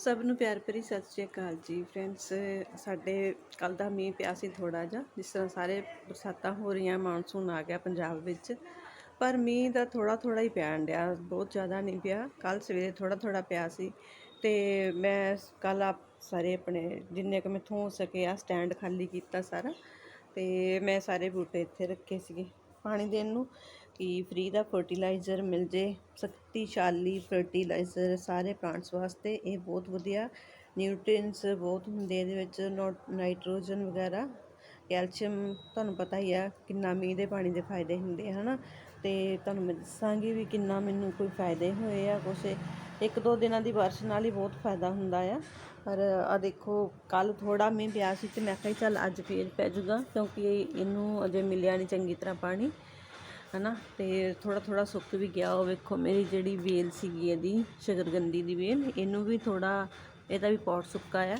ਸਭ ਨੂੰ ਪਿਆਰ ਭਰੀ ਸਤਿ ਸ਼੍ਰੀ ਅਕਾਲ ਜੀ ਫਰੈਂਡਸ, ਸਾਡੇ ਕੱਲ ਦਾ ਮੀਂਹ ਪਿਆ ਸੀ ਥੋੜਾ ਜਿਹਾ, ਜਿਸ ਤਰ੍ਹਾਂ ਸਾਰੇ ਬਰਸਾਤਾਂ ਹੋ ਰਹੀਆਂ, ਮਾਨਸੂਨ ਆ ਗਿਆ ਪੰਜਾਬ ਵਿੱਚ, ਪਰ ਮੀਂਹ ਦਾ ਥੋੜਾ ਥੋੜਾ ਹੀ ਪੈਣ ਡਿਆ, ਬਹੁਤ ਜ਼ਿਆਦਾ ਨਹੀਂ ਪਿਆ ਕੱਲ ਸਵੇਰੇ ਥੋੜਾ ਥੋੜਾ ਪਿਆ ਸੀ, ਤੇ ਮੈਂ ਕੱਲ ਆਪ ਸਾਰੇ ਆਪਣੇ ਜਿੰਨੇ ਕੁ ਮੈਥੋਂ ਹੋ ਸਕੇ ਆ ਸਟੈਂਡ ਖਾਲੀ ਕੀਤਾ ਸਾਰਾ, ਤੇ ਮੈਂ ਸਾਰੇ ਬੂਟੇ ਇੱਥੇ ਰੱਖੇ ਸੀਗੇ ਪਾਣੀ ਦੇਣ ਨੂੰ ਕਿ ਫ੍ਰੀ ਦਾ ਫਰਟੀਲਾਈਜ਼ਰ ਮਿਲ ਜੇ, ਸ਼ਕਤੀਸ਼ਾਲੀ ਫਰਟੀਲਾਈਜ਼ਰ ਸਾਰੇ ਪਲਾਂਟਸ ਵਾਸਤੇ, ਇਹ ਬਹੁਤ ਵਧੀਆ ਨਿਊਟ੍ਰੀਐਂਟਸ ਬਹੁਤ ਹੁੰਦੇ ਇਹਦੇ ਵਿੱਚ ਨਾਈਟ੍ਰੋਜਨ ਵਗੈਰਾ, ਕੈਲਸ਼ੀਅਮ, ਤੁਹਾਨੂੰ ਪਤਾ ਹੀ ਆ ਕਿੰਨਾ ਮੀਂਹ ਦੇ ਪਾਣੀ ਦੇ ਫਾਇਦੇ ਹੁੰਦੇ ਆ, ਹਨਾ? ਤੇ ਤੁਹਾਨੂੰ ਮੈਂ ਦੱਸਾਂਗੀ ਵੀ ਕਿੰਨਾ ਮੈਨੂੰ ਕੋਈ ਫਾਇਦੇ ਹੋਏ ਆ, ਕੁਛ ਇੱਕ ਦੋ ਦਿਨਾਂ ਦੀ ਬਾਰਿਸ਼ ਨਾਲ ਹੀ ਬਹੁਤ ਫਾਇਦਾ ਹੁੰਦਾ ਆ। ਪਰ ਆ ਦੇਖੋ ਕੱਲ ਥੋੜਾ ਮੀਂਹ ਪਿਆ ਸੀ ਤੇ ਮੈਂ ਕਿਹਾ ਚੱਲ ਅੱਜ ਫੇਰ ਪੈ ਜਾਊਗਾ ਕਿਉਂਕਿ ਇਹਨੂੰ ਅਜੇ ਮਿਲਿਆ ਨਹੀਂ ਚੰਗੀ ਤਰ੍ਹਾਂ ਪਾਣੀ। ਹਨਾ? ਤੇ ਥੋੜਾ ਥੋੜਾ ਸੁੱਕ ਵੀ ਗਿਆ, ਉਹ ਵੇਖੋ, ਮੇਰੀ ਜਿਹੜੀ ਵੇਲ ਸੀਗੀ ਇਹਦੀ ਸ਼ਕਰਗੰਦੀ ਦੀ ਵੇਲ, ਇਹਨੂੰ ਵੀ ਥੋੜਾ ਇਹਦਾ ਵੀ ਪੌਟ ਸੁੱਕਾ ਆ।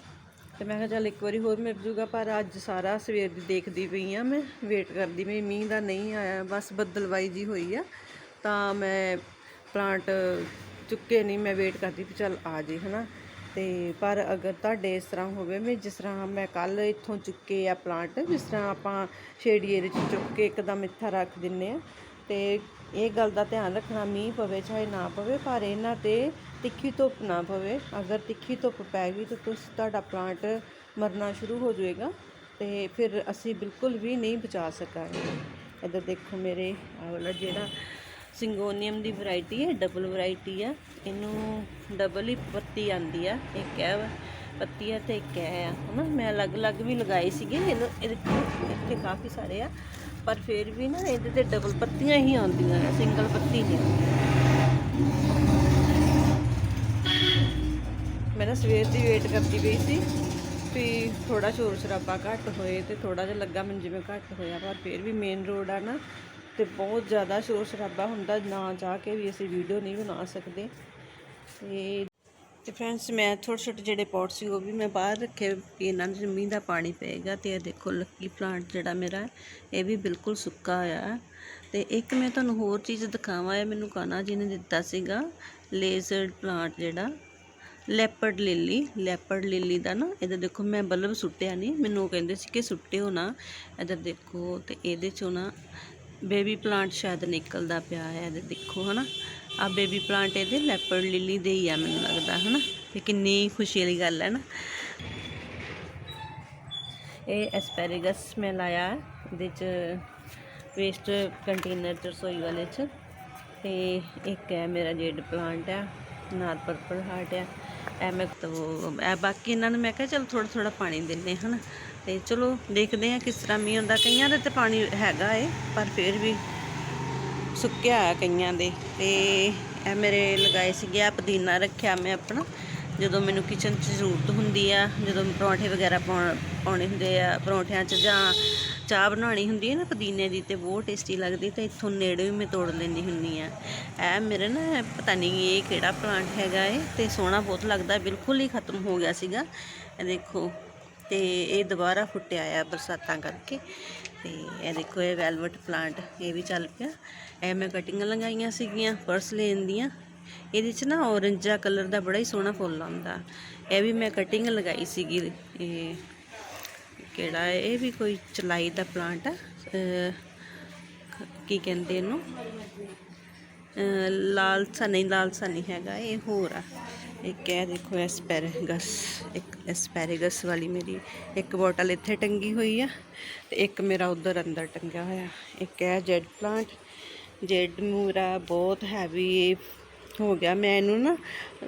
ਤੇ ਮੈਂ ਕਿਹਾ, ਚੱਲ ਇੱਕ ਵਾਰੀ ਹੋਰ ਮਿਲ ਜੂਗਾ, ਪਰ ਅੱਜ ਸਾਰਾ ਸਵੇਰ ਦੀ ਦੇਖਦੀ ਪਈ ਆ ਮੈਂ ਵੇਟ ਕਰਦੀ ਪਈ, ਮੀਂਹ ਦਾ ਨਹੀਂ ਆਇਆ, ਬਸ ਬੱਦਲਵਾਈ ਜੀ ਹੋਈ ਆ। ਤਾਂ ਮੈਂ ਪਲਾਂਟ ਚੁੱਕੇ ਨਹੀਂ ਮੈਂ ਵੇਟ ਕਰਦੀ ਵੀ ਚੱਲ ਆ ਜੇ, ਹਨਾ? ਤੇ ਪਰ ਅਗਰ ਤੁਹਾਡੇ ਇਸ ਤਰ੍ਹਾਂ ਹੋਵੇ ਮੈਂ ਜਿਸ ਤਰ੍ਹਾਂ ਮੈਂ ਕੱਲ ਇੱਥੋਂ ਚੁੱਕੇ ਆ ਪਲਾਂਟ ਜਿਸ ਤਰ੍ਹਾਂ ਆਪਾਂ ਸ਼ੇਡੀ ਏਰੀਆ 'ਚ ਚੁੱਕ ਕੇ ਇੱਕਦਮ ਇੱਥਾ ਰੱਖ ਦਿੰਨੇ ਆ। ਤੇ ਇਹ ਗੱਲ ਦਾ ਧਿਆਨ ਰੱਖਣਾ, ਮੀਂਹ ਪਵੇ ਚਾਹੇ ਨਾ ਪਵੇ, ਪਰ ਇਹਨਾਂ ਤੇ ਤਿੱਖੀ ਧੁੱਪ ਨਾ ਪਵੇ। ਅਗਰ ਤਿੱਖੀ ਧੁੱਪ ਪੈ ਗਈ ਤਾਂ ਤੁਸੀਂ ਤੁਹਾਡਾ ਪਲਾਂਟ ਮਰਨਾ ਸ਼ੁਰੂ ਹੋ ਜਾਏਗਾ ਤੇ ਫਿਰ ਅਸੀਂ ਬਿਲਕੁਲ ਵੀ ਨਹੀਂ ਬਚਾ ਸਕਾਂਗੇ। ਇੱਧਰ ਦੇਖੋ ਮੇਰੇ ਆਹ ਵਾਲਾ ਜਿਹੜਾ ਸਿੰਗੋਨੀਅਮ ਦੀ ਵੈਰਾਈਟੀ ਹੈ ਡਬਲ ਵੈਰਾਈਟੀ ਆ। ਇਹਨੂੰ ਡਬਲ ਹੀ ਪੱਤੀ ਆਂਦੀ ਆ। ਇੱਕ ਹੈ ਪੱਤੀ ਆ ਤੇ ਇੱਕ ਹੈ ਆ, ਹਨਾ? ਮੈਂ ਅਲੱਗ-ਅਲੱਗ ਵੀ ਲਗਾਏ ਸੀਗੇ। ਇਹਨੂੰ, ਇਹਦੇ ਇੱਥੇ ਕਾਫੀ ਸਾਰੇ ਆ। ਪਰ ਫਿਰ ਵੀ ਨਾ ਇਹਦੇ ਤੇ ਡਬਲ ਪੱਤੀਆਂ ਹੀ ਆਉਂਦੀਆਂ ਆ ਸਿੰਗਲ ਪੱਤੀ ਨਹੀਂ ਆਉਂਦੀ ਮੈਂ ਨਾ ਸਵੇਰ ਦੀ ਵੇਟ ਕਰਦੀ ਪਈ ਸੀ ਵੀ ਥੋੜਾ ਸ਼ੋਰ ਸ਼ਰਾਬਾ ਘੱਟ ਹੋਏ ਤੇ ਥੋੜਾ ਜਿਹਾ ਲੱਗਾ ਮੈਨੂੰ ਜਿਵੇਂ ਘੱਟ ਹੋਇਆ, ਪਰ ਫਿਰ ਵੀ ਮੇਨ ਰੋਡ ਆ ਨਾ। ਤੇ ਬਹੁਤ ਜ਼ਿਆਦਾ ਸ਼ੋਰ ਸ਼ਰਾਬਾ ਹੁੰਦਾ, ਨਾ ਜਾ ਕੇ ਵੀ ਅਸੀਂ ਵੀਡੀਓ ਨਹੀਂ ਬਣਾ ਸਕਦੇ। ਤੇ ਤੇ ਫਰੈਂਡਸ ਮੈਂ ਛੋਟੇ ਛੋਟੇ ਜਿਹੜੇ ਪੌਟ ਸੀ, ਉਹ ਵੀ ਮੈਂ ਬਾਹਰ ਰੱਖੇ ਵੀ ਇਹਨਾਂ ਨੂੰ ਮੀਂਹ ਦਾ ਪਾਣੀ ਪਏਗਾ ਤੇ ਇਹ ਦੇਖੋ ਲੱਕੀ ਪਲਾਂਟ ਜਿਹੜਾ ਮੇਰਾ, ਇਹ ਵੀ ਬਿਲਕੁਲ ਸੁੱਕਾ ਹੋਇਆ। ਹੈ ਤੇ ਇੱਕ ਮੈਂ ਤੁਹਾਨੂੰ ਹੋਰ ਚੀਜ਼ ਦਿਖਾਵਾਂ, ਇਹ ਮੈਨੂੰ ਕਾਨਾ ਜੀ ਨੇ ਦਿੱਤਾ ਸੀਗਾ ਲੇਜ਼ਰਡ ਪਲਾਂਟ ਜਿਹੜਾ ਲੈਪਰਡ ਲਿਲੀ ਲੈਪਰਡ ਲਿਲੀ ਦਾ ਨਾ, ਇਹਦਾ ਦੇਖੋ ਮੈਂ ਬਲਬ ਸੁੱਟਿਆ ਨਹੀਂ, ਮੈਨੂੰ ਉਹ ਕਹਿੰਦੇ ਸੀ ਕਿ ਸੁੱਟਿਓ ਨਾ, ਇਧਰ ਦੇਖੋ ਤੇ ਇਹਦੇ ਚੋਂ ਨਾ ਬੇਬੀ ਪਲਾਂਟ ਸ਼ਾਇਦ ਨਿਕਲਦਾ ਪਿਆ ਹੈ, ਇਹਦੇ ਦੇਖੋ ਹਨਾ। ਆ ਬੇਬੀ ਪਲਾਂਟ ਇਹਦੇ ਲੈਪਰਡ ਲਿਲੀ ਦੇ ਹੀ ਆ ਮੈਨੂੰ ਲੱਗਦਾ, ਹਨਾ। ਤੇ ਕਿੰਨੀ ਖੁਸ਼ੀ ਵਾਲੀ ਗੱਲ ਹੈ ਨਾ। ਇਹ ਐਸਪੈਰੀਗਸ ਮੈਂ ਲਾਇਆ, ਇਹਦੇ ਚ ਵੇਸਟ ਕੰਟੇਨਰ ਚ, ਰਸੋਈ ਵਾਲੇ ਚ। ਤੇ ਇੱਕ ਹੈ ਮੇਰਾ ਜੇਡ ਪਲਾਂਟ ਆ ਨਾਲ ਪਰਪਲ ਹਾਰਟ ਆ। ਐ ਮੈਂ ਤੋਂ ਐ ਬਾਕੀ ਇਹਨਾਂ ਨੂੰ ਮੈਂ ਕਿਹਾ ਚਲ ਥੋੜਾ ਥੋੜਾ ਪਾਣੀ ਦਿੰਨੇ ਹਨ ਤੇ ਚਲੋ ਦੇਖਦੇ ਆ ਕਿਸ ਤਰ੍ਹਾਂ ਮੀਂਹ ਹੁੰਦਾ ਕਈਆਂ ਦੇ ਤੇ ਪਾਣੀ ਹੈਗਾ ਏ, ਪਰ ਫਿਰ ਵੀ ਸੁੱਕਿਆ ਆ ਕਈਆਂ ਦੇ। ਤੇ ਇਹ ਮੇਰੇ ਲਗਾਏ ਸੀਗੇ ਆ ਪੁਦੀਨਾ ਰੱਖਿਆ ਮੈਂ ਆਪਣਾ। ਜਦੋਂ ਮੈਨੂੰ ਕਿਚਨ 'ਚ ਜ਼ਰੂਰਤ ਹੁੰਦੀ ਆ, ਜਦੋਂ ਪਰੌਂਠੇ ਵਗੈਰਾ ਪਾਉਣ- ਪਾਉਣੇ ਹੁੰਦੇ ਆ, ਪਰੌਂਠਿਆਂ 'ਚ ਜਾਂ ਚਾਹ ਬਣਾਉਣੀ ਹੁੰਦੀ ਹੈ ਨਾ ਪੁਦੀਨੇ ਦੀ ਤੇ ਬਹੁਤ ਟੇਸਟੀ ਲੱਗਦੀ ਤੇ ਇੱਥੋਂ ਨੇੜੇ ਵੀ ਮੈਂ ਤੋੜ ਲੈਂਦੀ ਹੁੰਨੀ ਆ ਇਹ ਮੇਰੇ ਨਾ ਪਤਾ ਨਹੀਂ ਇਹ ਕਿਹੜਾ ਪਲਾਂਟ ਹੈਗਾ ਏ ਤੇ ਸੋਹਣਾ ਬਹੁਤ ਲੱਗਦਾ, ਬਿਲਕੁਲ ਹੀ ਖਤਮ ਹੋ ਗਿਆ ਸੀਗਾ। ਇਹ ਦੇਖੋ, ਤੇ ਇਹ ਦੁਬਾਰਾ ਫੁੱਟਿਆ ਆ ਬਰਸਾਤਾਂ ਕਰਕੇ ਤੇ ਇਹ ਦੇਖੋ ਇਹ ਵੈਲਵਟ ਪਲਾਂਟ ਇਹ ਵੀ ਚੱਲ ਪਿਆ। ਇਹ ਮੈਂ ਕਟਿੰਗਾਂ ਲਗਾਈਆਂ ਸੀਗੀਆਂ ਪਰਸ ਲੈਣ ਦੀਆਂ। ਇਹਦੇ 'ਚ ਨਾ ਔਰੰਜਾ ਕਲਰ ਦਾ ਬੜਾ ਹੀ ਸੋਹਣਾ ਫੁੱਲ ਆਉਂਦਾ। ਇਹ ਵੀ ਮੈਂ ਕਟਿੰਗ ਲਗਾਈ ਸੀਗੀ, ਇਹ ਕਿਹੜਾ ਹੈ? ਇਹ ਵੀ ਕੋਈ ਚਲਾਈ ਦਾ ਪਲਾਂਟ ਆ। ਕੀ ਕਹਿੰਦੇ ਇਹਨੂੰ? ਅਹ, ਲਾਲ ਸਾ ਨਹੀਂ ਲਾਲ ਸਾ ਨਹੀਂ ਹੈਗਾ ਇਹ ਹੋਰ ਆ। ਇੱਕ ਇਹ ਦੇਖੋ ਐਸਪੈਰਗਸ ਇੱਕ ਐਸਪੈਰਗਸ ਵਾਲੀ ਮੇਰੀ ਇੱਕ ਬੋਟਲ ਇੱਥੇ ਟੰਗੀ ਹੋਈ ਆ ਤੇ ਇੱਕ ਮੇਰਾ ਉਧਰ ਅੰਦਰ ਟੰਗਿਆ ਹੋਇਆ। ਇੱਕ ਹੈ ਜੈਡ ਪਲਾਂਟ ਜੈਡ ਮੂਰਾ ਬਹੁਤ ਹੈਵੀ ਹੋ ਗਿਆ। ਮੈਂ ਇਹਨੂੰ ਨਾ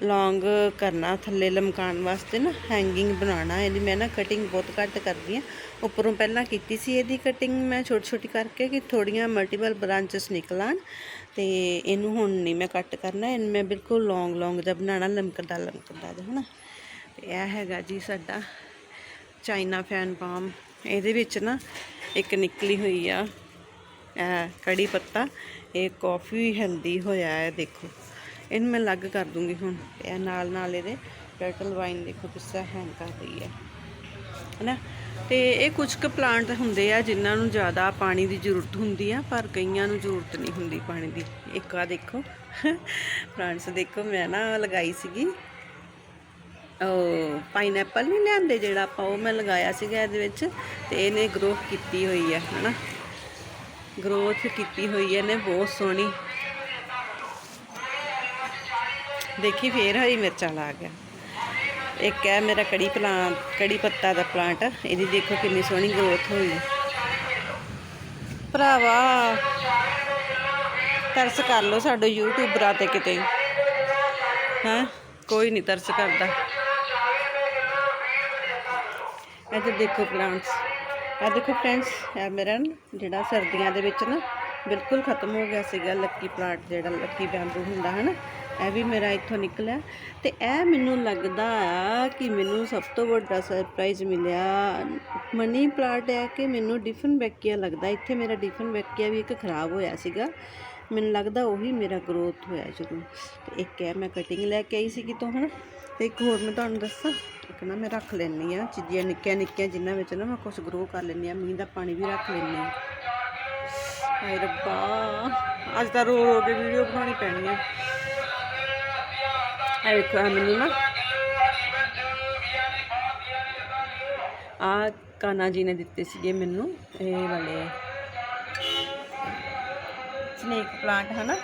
ਲੌਂਗ ਕਰਨਾ, ਥੱਲੇ ਲਮਕਾਉਣ ਵਾਸਤੇ ਨਾ ਹੈਂਗਿੰਗ ਬਣਾਉਣਾ। ਇਹਦੀ ਮੈਂ ਨਾ ਕਟਿੰਗ ਬਹੁਤ ਘੱਟ ਕਰਦੀ ਆ ਉੱਪਰੋਂ ਪਹਿਲਾਂ ਕੀਤੀ ਸੀ ਇਹਦੀ ਕਟਿੰਗ ਮੈਂ ਛੋਟੀ ਛੋਟੀ ਕਰਕੇ ਕਿ ਥੋੜੀਆਂ ਮਲਟੀਪਲ ਬ੍ਰਾਂਚਸ ਨਿਕਲਣ ਤੇ ਇਹਨੂੰ ਹੁਣ ਨਹੀਂ ਮੈਂ ਕੱਟ ਕਰਨਾ। ਇਹਨੂੰ ਮੈਂ ਬਿਲਕੁਲ ਲੌਂਗ ਲੌਂਗ ਜਿਹਾ ਬਣਾਉਣਾ, ਲਮਕਦਾ ਲਮਕਦਾ ਜਿਹਾ, ਹਨਾ? ਤੇ ਇਹ ਹੈਗਾ ਜੀ ਸਾਡਾ ਚਾਈਨਾ ਫੈਨ ਪਾਮ ਇਹਦੇ ਵਿੱਚ ਨਾ ਇੱਕ ਨਿਕਲੀ ਹੋਈ ਆ ਕੜੀ ਪੱਤਾ। ਇਹ ਕਾਫੀ ਹੈਲਦੀ ਹੋਇਆ ਹੈ, ਦੇਖੋ। ਇਹਨੂੰ ਮੈਂ ਅਲੱਗ ਕਰ ਦੂੰਗੀ ਹੁਣ। ਇਹ ਨਾਲ ਨਾਲ ਇਹਦੇ ਟਰਟਲ ਵਾਈਨ ਦੇਖੋ ਕਿਸ ਤਰ੍ਹਾਂ ਹੈਂਗ ਕਰ ਰਹੀ ਹੈ। ਹੈਨਾ? ਤੇ ਇਹ ਕੁਝ ਕੁ ਪਲਾਂਟ ਹੁੰਦੇ ਆ ਜਿਨ੍ਹਾਂ ਨੂੰ ਜ਼ਿਆਦਾ ਪਾਣੀ ਦੀ ਜ਼ਰੂਰਤ ਹੁੰਦੀ ਆ, ਪਰ ਕਈਆਂ ਨੂੰ ਜ਼ਰੂਰਤ ਨਹੀਂ ਹੁੰਦੀ ਪਾਣੀ ਦੀ। ਇੱਕ ਆ ਦੇਖੋ। ਪਲਾਂਟਸ ਦੇਖੋ, ਮੈਂ ਨਾ ਲਗਾਈ ਸੀਗੀ। ਉਹ ਪਾਈਨਐਪਲ ਨਹੀਂ ਲਿਆਂਦੇ ਜਿਹੜਾ ਆਪਾਂ, ਉਹ ਮੈਂ ਲਗਾਇਆ ਸੀਗਾ ਇਹਦੇ ਵਿੱਚ ਤੇ ਇਹਨੇ ਗਰੋਥ ਕੀਤੀ ਹੋਈ ਹੈ, ਹਨਾ? ਗਰੋਥ ਕੀਤੀ ਹੋਈ ਹੈ, ਇਹਨੇ ਬਹੁਤ ਸੋਹਣੀ ਦੇਖੀ ਫੇਰ ਹਰੀ ਮਿਰਚਾਂ ਲਾ ਗਿਆ ਇੱਕ ਹੈ ਮੇਰਾ ਕੜੀ ਪਲਾਂਟ, ਕੜੀ ਪੱਤਾ ਦਾ ਪਲਾਂਟ। ਇਹਦੀ ਦੇਖੋ ਕਿੰਨੀ ਸੋਹਣੀ ਗਰੋਥ ਹੋਈ। ਭਰਾਵਾ, ਤਰਸ ਕਰ ਲਓ ਸਾਡੇ ਯੂਟਿਊਬਰਾਂ ਤੇ ਕਿਤੇ। ਹੈ? ਕੋਈ ਨਹੀਂ ਤਰਸ ਕਰਦਾ। ਇੱਧਰ ਦੇਖੋ ਪਲਾਂਟਸ ਇਹ ਦੇਖੋ ਫਰੈਂਡਸ ਇਹ ਮੇਰਾ ਜਿਹੜਾ ਸਰਦੀਆਂ ਦੇ ਵਿੱਚ ਨਾ ਬਿਲਕੁਲ ਖਤਮ ਹੋ ਗਿਆ ਸੀਗਾ ਲੱਕੀ ਪਲਾਂਟ ਜਿਹੜਾ ਲੱਕੀ ਬੈਂਬੂ ਹੁੰਦਾ ਹੈ ਨਾ ਇਹ ਵੀ ਮੇਰਾ ਇੱਥੋਂ ਨਿਕਲਿਆ ਤੇ ਇਹ ਮੈਨੂੰ ਲੱਗਦਾ ਆ ਕਿ ਮੈਨੂੰ ਸਭ ਤੋਂ ਵੱਡਾ ਸਰਪ੍ਰਾਈਜ਼ ਮਿਲਿਆ। ਮਨੀ ਪਲਾਂਟ ਹੈ ਕਿ ਮੈਨੂੰ ਡਿਫਨ ਬੈਕੀਆ ਲੱਗਦਾ। ਇੱਥੇ ਮੇਰਾ ਡਿਫਨ ਬੈਕੀਆ ਵੀ ਇੱਕ ਖਰਾਬ ਹੋਇਆ ਸੀਗਾ। ਮੈਨੂੰ ਲੱਗਦਾ ਉਹੀ ਮੇਰਾ ਗਰੋਥ ਹੋਇਆ ਜਦੋਂ। ਤੇ ਇੱਕ ਹੈ ਮੈਂ ਕਟਿੰਗ ਲੈ ਕੇ ਆਈ ਸੀ ਕਿਤੋਂ ਹਨਾ? ਤੇ ਇੱਕ ਹੋਰ ਮੈਂ ਤੁਹਾਨੂੰ ਦੱਸਾਂ। ਇੱਕ ਨਾ ਮੈਂ ਰੱਖ ਲੈਣੀ ਆ ਚੀਜ਼ਾਂ ਨਿੱਕੀਆਂ ਨਿੱਕੀਆਂ, ਜਿਨ੍ਹਾਂ ਵਿੱਚ ਨਾ ਮੈਂ ਕੁਝ ਗਰੋ ਕਰ ਲੈਂਦੀ ਆ ਮੀਂਹ ਦਾ ਪਾਣੀ ਵੀ ਰੱਖ ਲੈਂਦੀ ਆ ਹਾਏ ਰੱਬਾ! ਅੱਜ ਤਾਂ ਰੋ ਰੋ ਕੇ ਵੀਡੀਓ ਬਣਾਉਣੀ ਪੈਣੀ ਆ ਇਹ ਵੇਖੋ ਆਹ ਮੈਨੂੰ ਨਾ ਆ ਕਾਨਾ ਜੀ ਨੇ ਦਿੱਤੇ ਸੀਗੇ ਮੈਨੂੰ, ਇਹ ਵਾਲੇ। ਸਨੇਕ ਪਲਾਂਟ ਹਨਾ?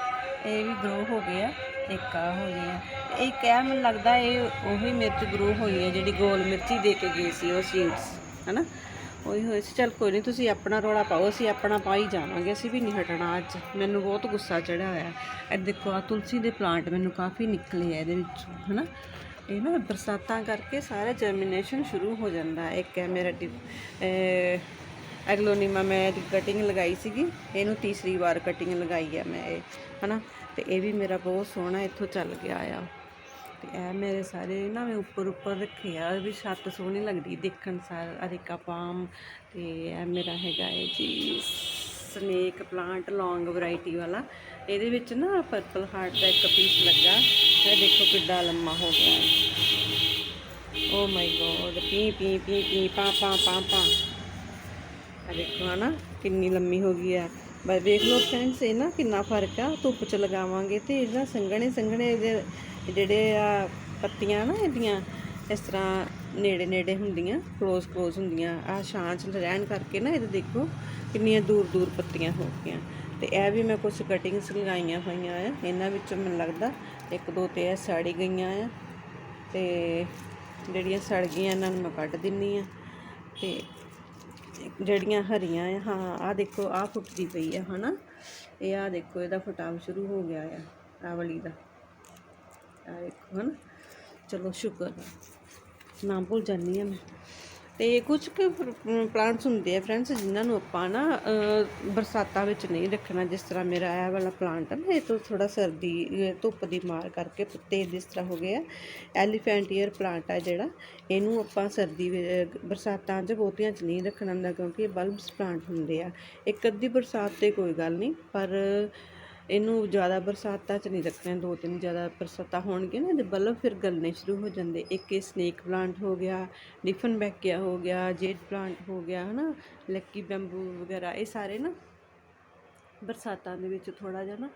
ਇਹ ਵੀ ਗਰੋ ਹੋ ਗਏ ਆ, ਇੱਕ ਆ ਹੋ ਆ। ਇਹ ਕਹਿ ਮੈਨੂੰ ਲੱਗਦਾ ਇਹ ਉਹੀ ਮਿਰਚ ਗਰੋ ਹੋਈ ਹੈ ਜਿਹੜੀ ਗੋਲ ਮਿਰਚੀ ਦੇ ਕੇ ਗਈ ਸੀ, ਉਹ ਸੀਡਸ ਹਨਾ? ਉਹੀ ਹੋਏ ਸੀ। ਚਲ ਕੋਈ ਨਹੀਂ ਤੁਸੀਂ ਆਪਣਾ ਰੋਲਾ ਪਾਓ, ਅਸੀਂ ਆਪਣਾ ਪਾ ਹੀ ਜਾਵਾਂਗੇ, ਅਸੀਂ ਵੀ ਨਹੀਂ ਹਟਣਾ ਅੱਜ। ਮੈਨੂੰ ਬਹੁਤ ਗੁੱਸਾ ਚੜਿਆ ਹੋਇਆ। ਇਹ ਦੇਖੋ ਆ ਤੁਲਸੀ ਦੇ ਪਲਾਂਟ ਮੈਨੂੰ ਕਾਫੀ ਨਿਕਲੇ ਆ ਇਹਦੇ ਵਿੱਚ, ਹਨਾ? ਇਹ ਨਾ ਬਰਸਾਤਾਂ ਕਰਕੇ ਸਾਰਾ ਜਰਮੀਨੇਸ਼ਨ ਸ਼ੁਰੂ ਹੋ ਜਾਂਦਾ ਇੱਕ ਹੈ ਮੇਰਾ ਡਿਫ- ਐਗਲੋਨੀਮਾ, ਮੈਂ ਇਹਦੀ ਕਟਿੰਗ ਲਗਾਈ ਸੀਗੀ। ਇਹਨੂੰ ਤੀਸਰੀ ਵਾਰ ਕਟਿੰਗ ਲਗਾਈ ਹੈ ਮੈਂ ਇਹ, ਹਨਾ? ਤੇ ਇਹ ਵੀ ਮੇਰਾ ਬਹੁਤ ਸੋਹਣਾ ਇੱਥੋਂ ਚੱਲ ਗਿਆ ਆ। ਤੇ ਇਹ ਮੇਰੇ ਸਾਰੇ ਨਾ ਮੈਂ ਉੱਪਰ ਉੱਪਰ ਰੱਖੇ ਆ, ਵੀ ਛੱਤ ਸੋਹਣੀ ਲੱਗਦੀ ਦੇਖਣ ਸਾਰ ਅਰੇਕਾ ਪਾਮ ਤੇ ਇਹ ਮੇਰਾ ਹੈਗਾ ਹੈ ਜੀ ਸਨੇਕ ਪਲਾਂਟ ਲੌਂਗ ਵੈਰਾਈਟੀ ਵਾਲਾ। ਇਹਦੇ ਵਿੱਚ ਨਾ ਪਰਪਲ ਹਾਰਟ ਦਾ ਇੱਕ ਪੀਸ ਲੱਗਾ। ਇਹ ਦੇਖੋ ਕਿੱਡਾ ਲੰਮਾ ਹੋ ਗਿਆ ਹੈ ਓ ਮਾਈ ਗੋਡ ਪੀ ਪੀ ਪੀ ਪੀ, ਪਾ ਪਾ ਪਾ ਪਾ। ਆ ਦੇਖੋ ਨਾ ਕਿੰਨੀ ਲੰਮੀ ਹੋ ਗਈ ਹੈ ਬਸ ਵੇਖ ਲਓ ਫਰੈਂਡਸ ਇਹ ਨਾ ਕਿੰਨਾ ਫ਼ਰਕ ਆ, ਧੁੱਪ ਚ ਲਗਾਵਾਂਗੇ ਤੇ ਇਹਦਾ ਸੰਘਣੇ ਸੰਘਣੇ ਇਹਦੇ ਜਿਹੜੇ ਆ ਪੱਤੀਆਂ ਨਾ ਇਹਦੀਆਂ, ਇਸ ਤਰ੍ਹਾਂ ਨੇੜੇ ਨੇੜੇ ਹੁੰਦੀਆਂ ਕਲੋਜ਼ ਕਲੋਜ਼ ਹੁੰਦੀਆਂ, ਆ ਛਾਂ ਚ ਰਹਿਣ ਕਰਕੇ ਨਾ ਇਹਦੇ ਦੇਖੋ ਕਿੰਨੀਆਂ ਦੂਰ ਦੂਰ ਪੱਤੀਆਂ ਹੋ ਗਈਆਂ। ਤੇ ਇਹ ਵੀ ਮੈਂ ਕੁਝ ਕਟਿੰਗਸ ਲਗਾਈਆਂ ਹੋਈਆਂ ਆ, ਇਹਨਾਂ ਵਿੱਚੋਂ ਮੈਨੂੰ ਲੱਗਦਾ ਇੱਕ ਦੋ ਤੇ ਇਹ ਸੜ ਗਈਆਂ ਆ। ਤੇ ਜਿਹੜੀਆਂ ਸੜ ਗਈਆਂ, ਇਹਨਾਂ ਨੂੰ ਮੈਂ ਕੱਢ ਦਿੰਨੀ ਆ। ਤੇ ਜਿਹੜੀਆਂ ਹਰੀਆਂ ਆ, ਹਾਂ ਆ ਦੇਖੋ ਆ ਫੁੱਟਦੀ ਪਈ ਆ, ਹਨਾ? ਇਹ ਆ ਦੇਖੋ, ਇਹਦਾ ਫਟਾਵ ਸ਼ੁਰੂ ਹੋ ਗਿਆ ਆ ਆ ਵਾਲੀ ਦਾ। ਆ ਦੇਖੋ, ਹਨਾ? ਚਲੋ, ਸ਼ੁਕਰ ਆ। ਨਾਮ ਭੁੱਲ ਜਾਂਦੀ ਆ ਮੈਂ। ਤੇ ਕੁਝ ਕੁ ਪਲਾਂਟਸ ਹੁੰਦੇ ਆ ਫਰੈਂਡਸ ਜਿਨ੍ਹਾਂ ਨੂੰ ਆਪਾਂ ਨਾ ਬਰਸਾਤਾਂ ਵਿੱਚ ਨਹੀਂ ਰੱਖਣਾ, ਜਿਸ ਤਰ੍ਹਾਂ ਮੇਰਾ ਇਹ ਵਾਲਾ ਪਲਾਂਟ ਹੈ ਨਾ, ਇਹ ਤੋਂ ਥੋੜਾ ਸਰਦੀ ਧੁੱਪ ਦੀ ਮਾਰ ਕਰਕੇ ਪੱਤੇ ਜਿਸ ਤਰ੍ਹਾਂ ਹੋ ਗਏ ਆ ਐਲੀਫੈਂਟ ਈਅਰ ਪਲਾਂਟ ਆ ਜਿਹੜਾ, ਇਹਨੂੰ ਆਪਾਂ ਸਰਦੀ ਵਿੱਚ ਬਰਸਾਤਾਂ 'ਚ ਬਹੁਤੀਆਂ 'ਚ ਨਹੀਂ ਰੱਖਣਾ ਹੁੰਦਾ, ਕਿਉਂਕਿ ਇਹ ਬਲਬਸ ਪਲਾਂਟ ਹੁੰਦੇ ਆ। ਇੱਕ ਅੱਧੀ ਬਰਸਾਤ ਤੇ ਕੋਈ ਗੱਲ ਨਹੀਂ, ਪਰ ਇਹਨੂੰ ਜ਼ਿਆਦਾ ਬਰਸਾਤਾਂ 'ਚ ਨਹੀਂ ਰੱਖਣਾ, ਦੋ ਤਿੰਨ ਜ਼ਿਆਦਾ ਬਰਸਾਤਾਂ ਹੋਣਗੀਆਂ ਨਾ, ਇਹਦੇ ਬਲਬ ਫਿਰ ਗਲਣੇ ਸ਼ੁਰੂ ਹੋ ਜਾਂਦੇ। ਇੱਕ ਇਹ ਸਨੇਕ ਪਲਾਂਟ ਹੋ ਗਿਆ ਡਿਫਨ ਬੈਕਿਆ ਹੋ ਗਿਆ, ਜੇਡ ਪਲਾਂਟ ਹੋ ਗਿਆ, ਹਨਾ, ਲੱਕੀ ਬੈਂਬੂ ਵਗੈਰਾ, ਇਹ ਸਾਰੇ ਨਾ ਬਰਸਾਤਾਂ ਦੇ ਵਿੱਚ ਥੋੜਾ ਜਿਹਾ ਨਾ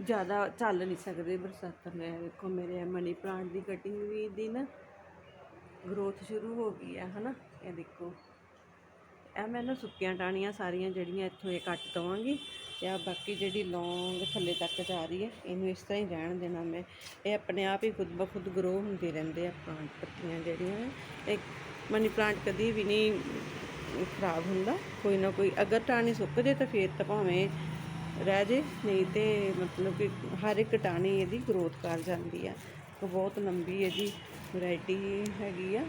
ਜ਼ਿਆਦਾ ਚੱਲ ਨਹੀਂ ਸਕਦੇ ਬਰਸਾਤਾਂ ਦੇ, ਵੇਖੋ ਮੇਰੇ ਮਨੀ ਪਲਾਂਟ ਦੀ ਕਟਿੰਗ ਵੀ ਦੀ ਨਾ ਗਰੋਥ ਸ਼ੁਰੂ ਹੋ ਗਈ ਹੈ ਹਨਾ, ਇਹ ਦੇਖੋ। ਇਹ ਮੈਂ ਨਾ ਸੁੱਕੀਆਂ ਟਾਹਣੀਆਂ ਸਾਰੀਆਂ ਜਿਹੜੀਆਂ ਇੱਥੋਂ ਇਹ ਕੱਟ ਦਵਾਂਗੀ। ਤੇ ਆ ਬਾਕੀ ਜਿਹੜੀ ਲੌਂਗ ਥੱਲੇ ਤੱਕ ਜਾ ਰਹੀ ਹੈ, ਇਹਨੂੰ ਇਸ ਤਰ੍ਹਾਂ ਹੀ ਰਹਿਣ ਦੇਣਾ ਮੈਂ। ਇਹ ਆਪਣੇ ਆਪ ਹੀ ਖੁਦ ਬਖੁਦ ਗਰੋ ਹੁੰਦੇ ਰਹਿੰਦੇ ਆ ਪਲਾਂਟ ਪੱਤੀਆਂ ਜਿਹੜੀਆਂ। ਇਹ ਮਨੀ ਪਲਾਂਟ ਕਦੀ ਵੀ ਨਹੀਂ ਖਰਾਬ ਹੁੰਦਾ। ਕੋਈ ਨਾ ਕੋਈ ਅਗਰ ਟਾਹਣੀ ਸੁੱਕ ਜੇ ਤਾਂ ਫੇਰ ਤਾਂ ਭਾਵੇਂ ਰਹਿ ਜੇ, ਨਹੀਂ ਤੇ ਮਤਲਬ ਕਿ ਹਰ ਇੱਕ ਟਾਹਣੀ ਇਹਦੀ ਗਰੋਥ ਕਰ ਜਾਂਦੀ ਆ। ਉਹ ਬਹੁਤ ਲੰਬੀ ਇਹਦੀ ਵੈਰਾਈਟੀ ਹੈਗੀ ਆ।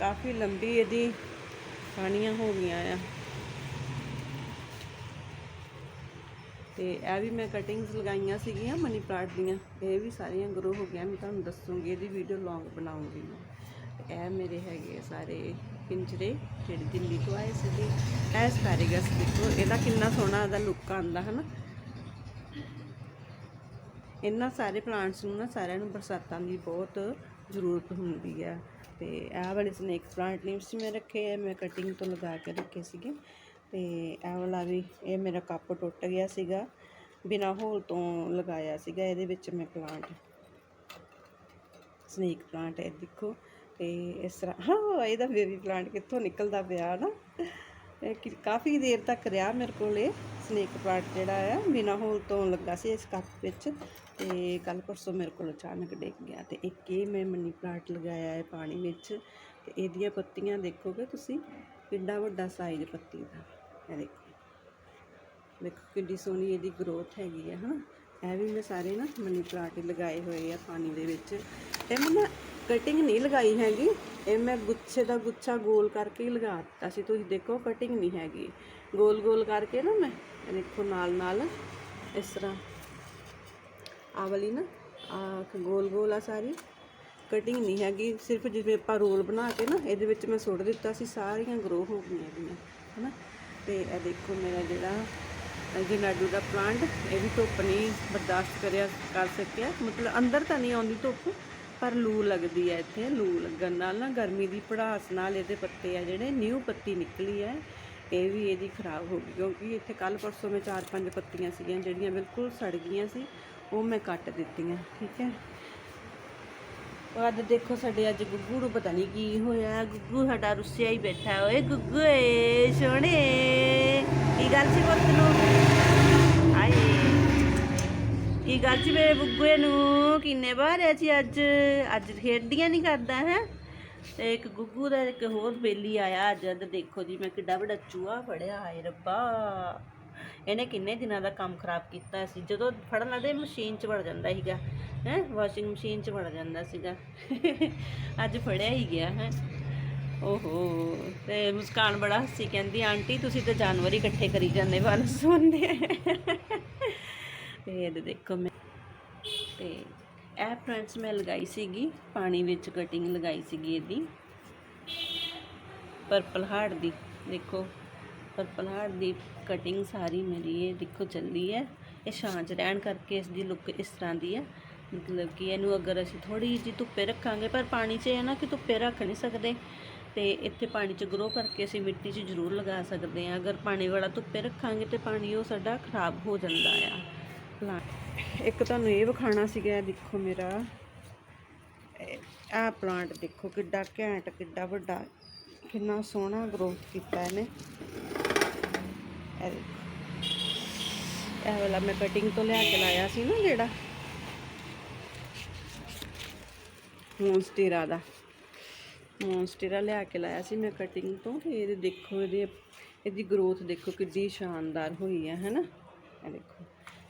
ਕਾਫੀ ਲੰਬੀ ਇਹਦੀ ਟਾਹਣੀਆਂ ਹੋ ਗਈਆਂ ਆ। ਤੇ ਇਹ ਵੀ ਮੈਂ ਕਟਿੰਗਸ ਲਗਾਈਆਂ ਸੀਗੀਆਂ ਮਨੀ ਪਲਾਂਟ ਦੀਆਂ। ਇਹ ਵੀ ਸਾਰੀਆਂ ਗਰੋ ਹੋ ਗਈਆਂ, ਮੈਂ ਤੁਹਾਨੂੰ ਦੱਸੂਗੀ, ਇਹਦੀ ਵੀਡੀਓ ਲੌਂਗ ਬਣਾਉਂਗੀ ਇਹ ਮੇਰੇ ਹੈਗੇ ਆ ਸਾਰੇ ਪਿੰਜਰੇ, ਜਿਹੜੇ ਦਿੱਲੀ ਤੋਂ ਆਏ ਸੀਗੇ। ਇਹ ਸਪੈਰੀਗਸ ਦੇਖੋ, ਇਹਦਾ ਕਿੰਨਾ ਸੋਹਣਾ ਇਹਦਾ ਲੁੱਕ ਆਉਂਦਾ, ਹਨਾ? ਇਹਨਾਂ ਸਾਰੇ ਪਲਾਂਟਸ ਨੂੰ ਨਾ ਸਾਰਿਆਂ ਨੂੰ ਬਰਸਾਤਾਂ ਦੀ ਬਹੁਤ ਜ਼ਰੂਰਤ ਹੁੰਦੀ ਹੈ ਤੇ ਇਹ ਵਾਲੇ ਸਨੇਕ ਪਲਾਂਟ ਲੀਵਸ ਮੈਂ ਰੱਖੇ ਆ, ਮੈਂ ਕਟਿੰਗ ਤੋਂ ਲਗਾ ਕੇ ਰੱਖੇ ਸੀਗੇ। ਅਤੇ ਇਹ ਵਾਲਾ ਵੀ, ਇਹ ਮੇਰਾ ਕੱਪ ਟੁੱਟ ਗਿਆ ਸੀਗਾ, ਬਿਨਾ ਹੋਲ ਤੋਂ ਲਗਾਇਆ ਸੀਗਾ, ਇਹਦੇ ਵਿੱਚ ਮੈਂ ਪਲਾਂਟ ਸਨੇਕ ਪਲਾਂਟ ਇਹ ਦੇਖੋ, ਤੇ ਇਸ ਤਰ੍ਹਾਂ, ਹਾਂ, ਇਹਦਾ ਬੇਬੀ ਪਲਾਂਟ ਕਿੱਥੋਂ ਨਿਕਲਦਾ ਪਿਆ ਨਾ। ਕਾਫੀ ਦੇਰ ਤੱਕ ਰਿਹਾ ਮੇਰੇ ਕੋਲ ਇਹ ਸਨੇਕ ਪਲਾਂਟ ਜਿਹੜਾ ਹੈ, ਬਿਨਾ ਹੋਲ ਤੋਂ ਲੱਗਾ ਸੀ ਇਸ ਕੱਪ ਵਿੱਚ, ਤੇ ਕੱਲ ਪਰਸੋਂ ਮੇਰੇ ਕੋਲ ਅਚਾਨਕ ਡਿੱਗ ਗਿਆ, ਤੇ ਇੱਕ ਇਹ ਮੈਂ ਮਨੀ ਪਲਾਂਟ ਲਗਾਇਆ ਹੈ ਪਾਣੀ ਵਿੱਚ, ਤੇ ਇਹਦੀਆਂ ਪੱਤੀਆਂ ਦੇਖੋਗੇ ਤੁਸੀਂ ਕਿੰਨਾ ਵੱਡਾ ਸਾਈਜ਼ ਪੱਤੀ ਦਾ। ਇਹ ਦੇਖੋ। ਦੇਖੋ ਕਿੰਨੀ ਸੋਹਣੀ ਇਹਦੀ ਗਰੋਥ ਹੈਗੀ ਹੈ ਹਨਾ? ਇਹ ਵੀ ਮੈਂ ਸਾਰੇ ਨਾ ਮਨੀ ਪਲਾਂਟ ਲਗਾਏ ਹੋਏ ਆ ਪਾਣੀ ਦੇ ਵਿੱਚ। ਇਹ ਮੈਂ ਨਾ ਕਟਿੰਗ ਨਹੀਂ ਲਗਾਈ ਹੈਗੀ। ਇਹ ਮੈਂ ਗੁੱਛੇ ਦਾ ਗੁੱਛਾ ਗੋਲ ਕਰਕੇ ਹੀ ਲਗਾ ਦਿੱਤਾ ਸੀ। ਤੁਸੀਂ ਦੇਖੋ ਕਟਿੰਗ ਨਹੀਂ ਹੈਗੀ। ਗੋਲ ਗੋਲ ਕਰਕੇ ਨਾ ਮੈਂ ਦੇਖੋ ਨਾਲ ਨਾਲ ਇਸ ਤਰ੍ਹਾਂ ਆਹ ਵਾਲੀ ਨਾ ਆ ਗੋਲ ਗੋਲ ਆ ਸਾਰੀ। ਕਟਿੰਗ ਨਹੀਂ ਹੈਗੀ। ਸਿਰਫ ਜਿਵੇਂ ਆਪਾਂ ਰੋਲ ਬਣਾ ਕੇ ਨਾ ਇਹਦੇ ਵਿੱਚ ਮੈਂ ਸੁੱਟ ਦਿੱਤਾ ਸੀ, ਸਾਰੀਆਂ ਗਰੋ ਹੋ ਗਈਆਂ ਇਹਦੀਆਂ। ਤੇ ਇਹ ਦੇਖੋ ਮੇਰਾ ਜਿਹੜਾ ਜਨਾਡੂ ਦਾ ਪਲਾਂਟ, ਇਹ ਵੀ ਧੁੱਪ ਨਹੀਂ ਬਰਦਾਸ਼ਤ ਕਰਿਆ, ਕਰ ਸਕਿਆ। ਮਤਲਬ ਅੰਦਰ ਤਾਂ ਨਹੀਂ ਆਉਂਦੀ ਧੁੱਪ, ਪਰ ਲੂ ਲੱਗਦੀ ਹੈ ਇੱਥੇ, ਲੂ ਲੱਗਣ ਨਾਲ ਨਾ ਗਰਮੀ ਦੀ ਪੜਾਸ ਨਾਲ ਇਹਦੇ ਪੱਤੇ ਆ ਜਿਹੜੇ, ਨਿਊ ਪੱਤੀ ਨਿਕਲੀ ਹੈ। ਇਹ ਵੀ ਇਹਦੀ ਖਰਾਬ ਹੋ ਗਈ, ਕਿਉਂਕਿ ਇੱਥੇ ਕੱਲ ਪਰਸੋਂ ਮੈਂ ਚਾਰ ਪੰਜ ਪੱਤੀਆਂ ਸੀਗੀਆਂ, ਜਿਹੜੀਆਂ ਬਿਲਕੁਲ ਸੜ ਗਈਆਂ ਸੀ, ਉਹ ਮੈਂ ਕੱਟ ਦਿੱਤੀਆਂ, ਠੀਕ ਹੈ। ਉਹ ਅੱਜ ਦੇਖੋ ਸਾਡੇ ਅੱਜ ਗੁੱਗੂ ਨੂੰ ਪਤਾ ਨਹੀਂ ਕੀ ਹੋਇਆ। ਗੁੱਗੂ ਸਾਡਾ ਰੁੱਸਿਆ ਹੀ ਬੈਠਾ ਓਏ ਗੁੱਗੂ ਏ, ਸੋਹਣੇ ਕੀ ਗੱਲ ਸੀ ਪੁੱਤ ਨੂੰ? ਹਾਏ। ਕੀ ਗੱਲ ਸੀ ਮੇਰੇ ਬੁੱਗੂਏ ਨੂੰ? ਕਿੰਨੇ ਬਾਹਰ ਆ ਸੀ ਅੱਜ? ਅੱਜ ਖੇਡਦੀਆਂ ਨਹੀਂ ਕਰਦਾ, ਹੈ? ਤੇ ਇੱਕ ਗੁੱਗੂ ਦਾ ਇੱਕ ਹੋਰ ਬੇਲੀ ਆਇਆ ਅੱਜ। ਅੱਜ ਦੇਖੋ ਜੀ, ਮੈਂ ਕਿੱਡਾ ਵੱਡਾ ਚੂਹਾ ਫੜਿਆ, ਹਾਏ ਰੱਬਾ। ਇਹਨੇ ਕਿੰਨੇ ਦਿਨਾਂ ਦਾ ਕੰਮ ਖਰਾਬ ਕੀਤਾ ਸੀ। ਜਦੋਂ ਫੜਨ ਲੱਗਦੇ ਮਸ਼ੀਨ 'ਚ ਵੜ ਜਾਂਦਾ ਸੀਗਾ, ਹੈ ਵਾਸ਼ਿੰਗ ਮਸ਼ੀਨ 'ਚ ਵੜ ਜਾਂਦਾ ਸੀਗਾ। ਅੱਜ ਫੜਿਆ ਹੀ ਗਿਆ, ਹੈ। ਓਹੋ, ਤੇ ਮੁਸਕਾਨ ਬੜਾ ਹੱਸੀ, ਕਹਿੰਦੀ, ਆਂਟੀ, ਤੁਸੀਂ ਤਾਂ ਜਾਨਵਰ ਹੀ ਇਕੱਠੇ ਕਰੀ ਜਾਂਦੇ, ਵੱਲ ਸੁਣਦੇ ਤੇ ਇਹ ਦੇਖੋ ਮੈਂ, ਤੇ ਇਹ ਫਰੈਂਡਸ ਮੈਂ ਲਗਾਈ ਸੀਗੀ, ਪਾਣੀ ਵਿੱਚ ਕਟਿੰਗ ਲਗਾਈ ਸੀਗੀ ਇਹਦੀ ਪਰਪਲ ਹਾਰਟ ਦੀ, ਦੇਖੋ। ਪਰ ਹਾਰਟ ਦੀ ਕਟਿੰਗ ਸਾਰੀ ਮੇਰੀ ਇਹ ਦੇਖੋ ਚੱਲੀ ਹੈ। ਇਹ ਛਾਂ 'ਚ ਰਹਿਣ ਕਰਕੇ ਇਸ ਦੀ ਲੁੱਕ ਇਸ ਤਰ੍ਹਾਂ ਦੀ ਹੈ। ਮਤਲਬ ਕਿ ਇਹਨੂੰ ਅਗਰ ਅਸੀਂ ਥੋੜੀ ਜਿਹੀ ਧੁੱਪੇ ਰੱਖਾਂਗੇ, ਪਰ ਪਾਣੀ 'ਚ ਇਹ ਨਾ ਕਿ ਧੁੱਪੇ ਰੱਖ ਨਹੀਂ ਸਕਦੇ। ਤੇ ਇੱਥੇ ਪਾਣੀ 'ਚ ਗਰੋ ਕਰਕੇ ਅਸੀਂ ਮਿੱਟੀ 'ਚ ਜ਼ਰੂਰ ਲਗਾ ਸਕਦੇ ਹਾਂ। ਅਗਰ ਪਾਣੀ ਵਾਲਾ ਧੁੱਪੇ ਰੱਖਾਂਗੇ ਤੇ ਪਾਣੀ ਉਹ ਸਾਡਾ ਖਰਾਬ ਹੋ ਜਾਂਦਾ ਆ। ਪਲਾਂਟ ਇੱਕ ਤੁਹਾਨੂੰ ਇਹ ਵਿਖਾਣਾ ਸੀਗਾ ਦੇਖੋ ਮੇਰਾ। ਇਹ ਪਲਾਂਟ ਦੇਖੋ ਕਿੱਡਾ ਘੈਂਟ, ਕਿੱਡਾ ਵੱਡਾ, ਕਿੰਨਾ ਸੋਹਣਾ ਗਰੋਥ ਕੀਤਾ ਇਹਨੇ। ਇਹ ਦੇਖੋ। ਇਹ ਵਾਲਾ ਮੈਂ ਕਟਿੰਗ ਤੋਂ ਲਿਆ ਕੇ ਲਾਇਆ ਸੀ ਨਾ ਜਿਹੜਾ। ਮੌਨਸਟੇਰਾ ਦਾ। ਮੌਨਸਟੇਰਾ ਲਿਆ ਕੇ ਲਾਇਆ ਸੀ ਮੈਂ ਕਟਿੰਗ ਤੋਂ ਤੇ ਇਹਦੇ ਦੇਖੋ ਇਹਦੇ, ਇਹਦੀ ਗਰੋਥ ਦੇਖੋ ਕਿੱਡੀ ਸ਼ਾਨਦਾਰ ਹੋਈ ਹੈ ਹੈਨਾ? ਇਹ ਦੇਖੋ।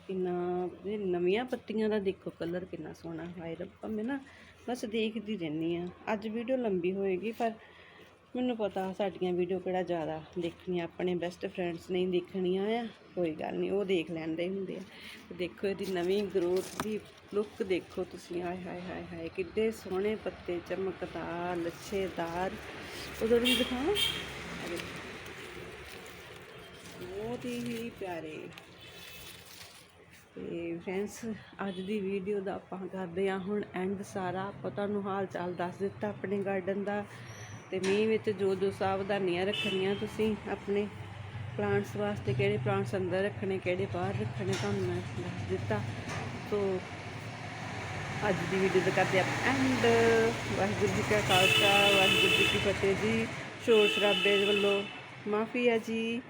ਕਿੰਨਾ ਇਹ ਨਵੀਆਂ ਪੱਤੀਆਂ ਦਾ ਦੇਖੋ ਕਲਰ ਕਿੰਨਾ ਸੋਹਣਾ। ਹਾਏ ਰੱਬਾ, ਮੈਂ ਨਾ ਬਸ ਦੇਖਦੀ ਰਹਿੰਦੀ ਆ। ਅੱਜ ਵੀਡੀਓ ਲੰਬੀ ਹੋਏਗੀ, ਪਰ ਮੈਨੂੰ ਪਤਾ ਸਾਡੀਆਂ ਵੀਡੀਓ ਕਿਹੜਾ ਜ਼ਿਆਦਾ ਦੇਖਣੀਆਂ, ਆਪਣੇ ਬੈਸਟ ਫਰੈਂਡਸ ਨਹੀਂ ਦੇਖਣੀਆਂ ਆ। ਕੋਈ ਗੱਲ ਨਹੀਂ, ਉਹ ਦੇਖ ਲੈਂਦੇ ਹੁੰਦੇ ਆ। ਦੇਖੋ ਇਹਦੀ ਨਵੀਂ ਗਰੋਥ ਦੀ ਲੁੱਕ ਦੇਖੋ ਤੁਸੀਂ। ਆਏ ਹਾਏ ਹਾਏ ਹਾਏ, ਕਿੱਡੇ ਸੋਹਣੇ ਪੱਤੇ, ਚਮਕਦਾਰ, ਲੱਛੇਦਾਰ। ਉਧਰ ਵੀ ਦਿਖਾਵਾਂ? ਬਹੁਤ ਹੀ ਪਿਆਰੇ। ਤੇ ਫਰੈਂਡਸ ਅੱਜ ਦੀ ਵੀਡੀਓ ਦਾ ਆਪਾਂ ਕਰਦੇ ਹਾਂ ਹੁਣ ਐਂਡ ਸਾਰਾ। ਆਪਾਂ ਤੁਹਾਨੂੰ ਹਾਲ ਚਾਲ ਦੱਸ ਦਿੱਤਾ, ਆਪਣੇ ਗਾਰਡਨ ਦਾ। ਤੇ ਮੀਂਹ ਵਿੱਚ ਜੋ ਜੋ ਸਾਵਧਾਨੀਆਂ ਰੱਖਣੀਆਂ ਤੁਸੀਂ ਆਪਣੇ ਪਲਾਂਟਸ ਵਾਸਤੇ, ਕਿਹੜੇ ਪਲਾਂਟਸ ਅੰਦਰ ਰੱਖਣੇ, ਕਿਹੜੇ ਬਾਹਰ ਰੱਖਣੇ, ਤੁਹਾਨੂੰ ਮੈਂ ਦੱਸ ਦਿੱਤਾ। ਸੋ, ਅੱਜ ਦੀ ਵੀਡੀਓ ਦਾ ਕਰਦੇ ਆਪਾਂ ਐਂਡ ਵਾਹਿਗੁਰੂ ਜੀ ਕਾ ਖਾਲਸਾ, ਵਾਹਿਗੁਰੂ ਜੀ ਕੀ ਫਤਿਹ ਜੀ। ਸ਼ੋਰ ਸ਼ਰਾਬੇ ਵੱਲੋਂ ਮਾਫੀ ਹੈ ਜੀ।